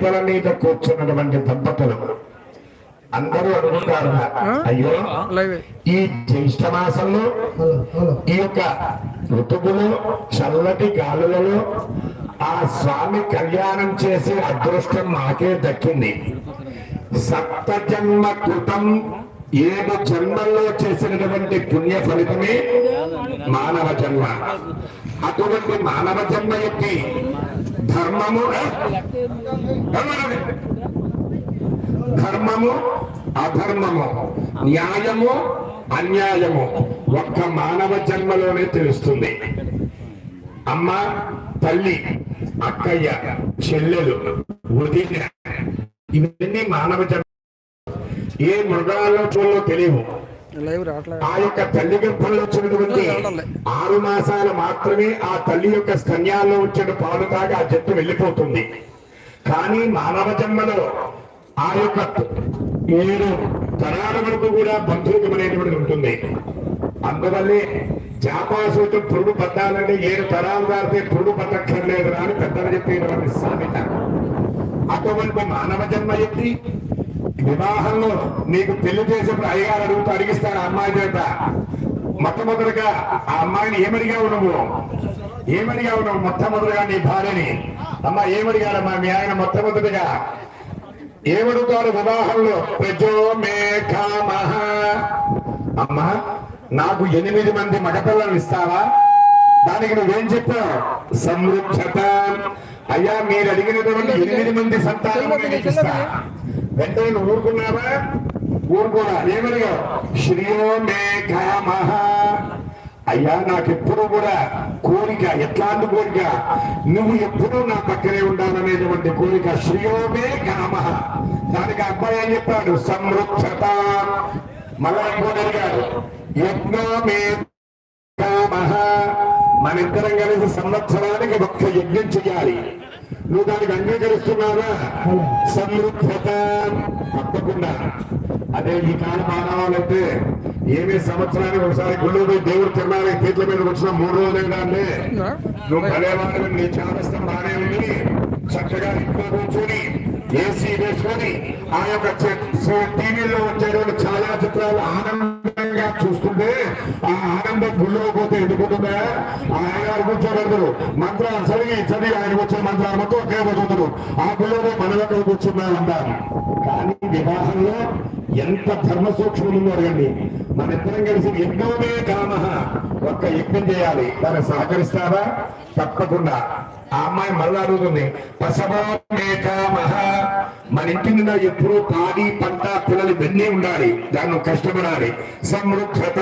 పీటల మీద కూర్చున్నటువంటి దంపతులు అందరూ అనుకుంటారు అయ్యో ఈ జ్యేష్ఠ మాసంలో ఈ యొక్క ఋతువులో చల్లటి గాలులలో ఆ స్వామి కళ్యాణం చేసే అదృష్టం నాకే దక్కింది. సప్త జన్మ కృతం ఏడు జన్మల్లో చేసినటువంటి పుణ్య ఫలితమే మానవ జన్మ. అటువంటి మానవ జన్మ యొక్క ధర్మము ధర్మము అధర్మము న్యాయము అన్యాయము. ఒక్క మానవ జన్మలోనే తెలుస్తుంది. అమ్మ తల్లి అక్కయ్య చెల్లెలు వదిన ఇవన్నీ మానవ జన్మ. ఏ మృగాల్లో చూడలో తెలియవు. లైవ్ రావట్లేదు. ఆ యొక్క తల్లి గర్భంలో వచ్చినటువంటి ఆరు మాసాలు మాత్రమే ఆ తల్లి యొక్క స్తన్యాల్లో వచ్చిన పాలు తాగి ఆ జట్టు వెళ్ళిపోతుంది. కానీ మానవ జన్మలో ఆ యొక్క ఏడు తరాల వరకు కూడా బంధువుకం అనేటువంటిది ఉంటుంది. అందువల్లే జాపాసూతం పురుగు పట్టాలంటే ఏడు తరాలు దాటితే పురుగు పట్టక్కర్లేదు అని పెద్దలు చెప్పేటువంటి సామెత. అటువంటి మానవ జన్మ ఎత్తి వివాహంలో నీకు పెళ్ళి చేసేప్పుడు అయ్యగారు అడుగుతూ అడిగిస్తాడు అమ్మాయి చేత. మొట్టమొదటిగా ఆ అమ్మాయిని ఏమడిగావు నువ్వు? ఏమడిగావు నువ్వు మొట్టమొదటిగా నీ భార్యని? అమ్మ ఏమడిగాడమ్మా మీ ఆయన మొట్టమొదటిగా? ఏమడుగుతాడు వివాహంలో? ప్రజో మేఘామహ అమ్మా నాకు ఎనిమిది మంది మగపిల్లలు ఇస్తావా? దానికి నువ్వేం చెప్పావు? సమృద్ధత. అయ్యా మీరు అడిగినటువంటి ఎనిమిది మంది సంతానం ఇస్తా. వెంటనే నువ్వు ఊరుకున్నావా? ఊరుకోరా. ఏమడిగా శ్రీయో మేఘామహ అయ్యా నాకు ఎప్పుడు కూడా కోరిక ఎట్లాంటి కోరిక? నువ్వు ఎప్పుడూ నా పక్కనే ఉండాలనేటువంటి కోరిక శ్రీయోమే కామ దానికి అబ్బాయి అని చెప్పాడు? సమృద్ధత. మళ్ళా ఇంకోటి అడిగాడు. యజ్ఞమే కామ మనిద్దరం కలిసి సంవత్సరానికి ఒక్క యజ్ఞం చేయాలి. నువ్వు దానికి అంగీకరిస్తున్నావా? సమృద్ధత తప్పకుండా. అదే ఈ కాల మానవాలంటే ఏమి సంవత్సరానికి ఒకసారి గుళ్ళు పోయి దేవుడు తిరణాలకి పీట్ల మీద వచ్చిన మూడు రోజులు అంటే నువ్వు భలేవాడు నీ చాదస్తం బాగానే ఉంది చక్కగా ఇంట్లో కూర్చొని ఏసీ వేసుకొని ఆ యొక్క టీవీలో వచ్చేటువంటి చాలా చిత్రాలు ఆనందంగా చూస్తుంటే ఆ ఆనందం గుళ్ళో పోతే ఎందుకుంటుందా? ఆయన గారు కూర్చోబెడతారు మంత్రాలు చదివి చదివి ఆయన వచ్చిన మంత్రాలు మొత్తం ఒకే పోతుంటారు. ఆ గుళ్ళో మన దగ్గర కూర్చున్నా ఉంటారు కానీ వివాహంలో ఎంత ధర్మ సూక్ష్మం ఉందో అడగండి. మన కలిసి యజ్ఞమే కామ. ఒక్క యజ్ఞం చేయాలి. దాన్ని సహకరిస్తారా తప్పకుండా. ఆ అమ్మాయి మళ్ళా అడుగుతుంది పసవో కామ. మన ఇంటి మీద ఎప్పుడూ పాడి పంట పిల్లలు ఇవన్నీ ఉండాలి. దాన్ని కష్టపడాలి. సమృద్ధత.